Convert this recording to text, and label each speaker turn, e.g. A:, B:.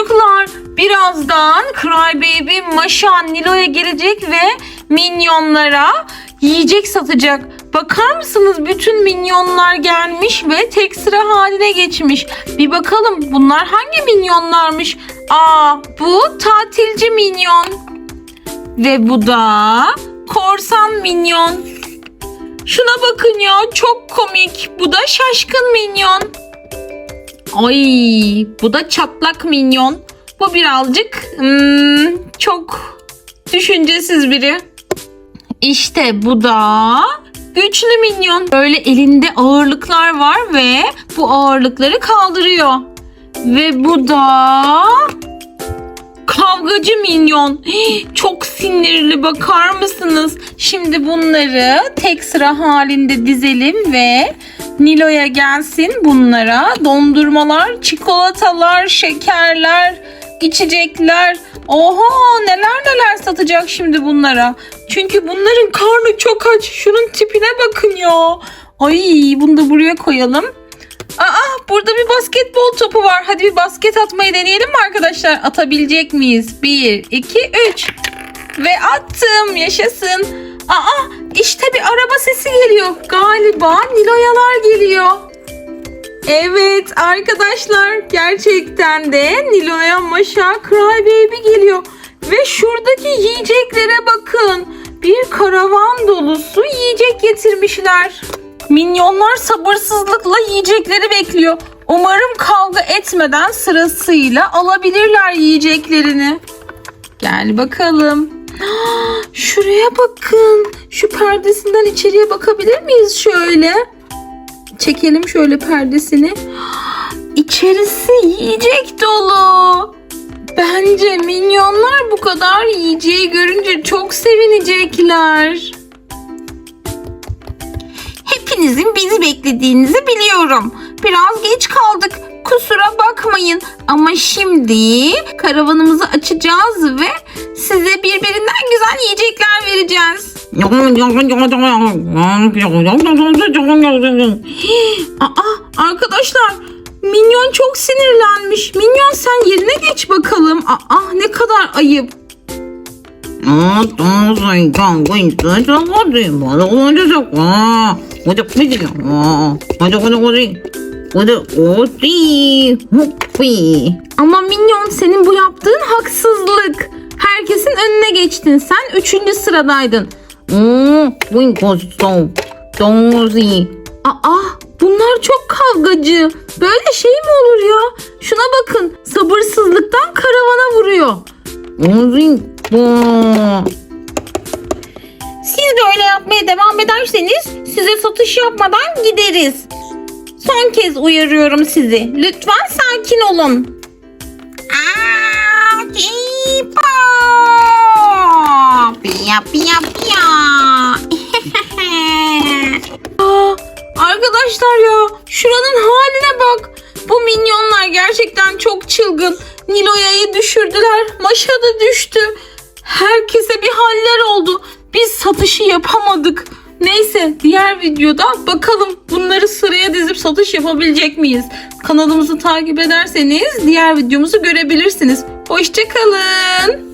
A: Çocuklar birazdan Crybaby Maşa Nilo'ya gelecek ve minyonlara yiyecek satacak. Bakar mısınız bütün minyonlar gelmiş ve tek sıra haline geçmiş. Bir bakalım bunlar hangi minyonlarmış? Aa bu tatilci minyon. Ve bu da korsan minyon. Şuna bakın ya çok komik. Bu da şaşkın minyon. Ay bu da çatlak minyon. Bu birazcık hmm, çok düşüncesiz biri. İşte bu da güçlü minyon. Böyle elinde ağırlıklar var ve bu ağırlıkları kaldırıyor. Ve bu da kavgacı minyon. Çok sinirli bakar mısınız? Şimdi bunları tek sıra halinde dizelim ve Nilo'ya gelsin bunlara dondurmalar, çikolatalar, şekerler, içecekler. Oha neler neler satacak şimdi bunlara. Çünkü bunların karnı çok aç. Şunun tipine bakın ya. Ay bunu da buraya koyalım. Aa burada bir basketbol topu var. Hadi bir basket atmayı deneyelim mi arkadaşlar? Atabilecek miyiz? 1, 2, 3. Ve attım. Yaşasın. Aa işte bir araba sesi geliyor. Galiba Niloyalar geliyor. Evet arkadaşlar gerçekten de Nilo'ya Maşa Crybaby geliyor. Ve şuradaki yiyeceklere bakın. Bir karavan dolusu yiyecek getirmişler. Minyonlar sabırsızlıkla yiyecekleri bekliyor. Umarım kavga etmeden sırasıyla alabilirler yiyeceklerini. Gel bakalım. Şuraya bakın. Şu perdesinden içeriye bakabilir miyiz şöyle? Çekelim şöyle perdesini. İçerisi yiyecek dolu. Bence minyonlar bu kadar yiyeceği görünce çok sevinecekler. Hepinizin bizi beklediğinizi biliyorum. Biraz geç kaldık. Kusura bakmayın. Ama şimdi karavanımızı açacağız ve size birbirinden güzel yiyecekler vereceğiz. Aa arkadaşlar Minyon çok sinirlenmiş. Minyon sen yerine geç bakalım. Aa ne kadar ayıp. Ama minyon senin bu yaptığın haksızlık. Herkesin önüne geçtin. Sen üçüncü sıradaydın.
B: Hmm,
A: Aa bunlar çok kavgacı. Böyle şey mi olur ya? Şuna bakın sabırsızlıktan karavana vuruyor. Siz böyle yapmaya devam ederseniz size satış yapmadan gideriz. Son kez uyarıyorum sizi. Lütfen sakin olun. Aa! Piya piya piya. Aa, arkadaşlar ya şuranın haline bak. Bu minyonlar gerçekten çok çılgın. Niloya'yı düşürdüler. Maşa da düştü. Herkese bir haller oldu. Biz satışı yapamadık. Neyse diğer videoda bakalım bunları sıraya dizip satış yapabilecek miyiz? Kanalımızı takip ederseniz diğer videomuzu görebilirsiniz. Hoşçakalın.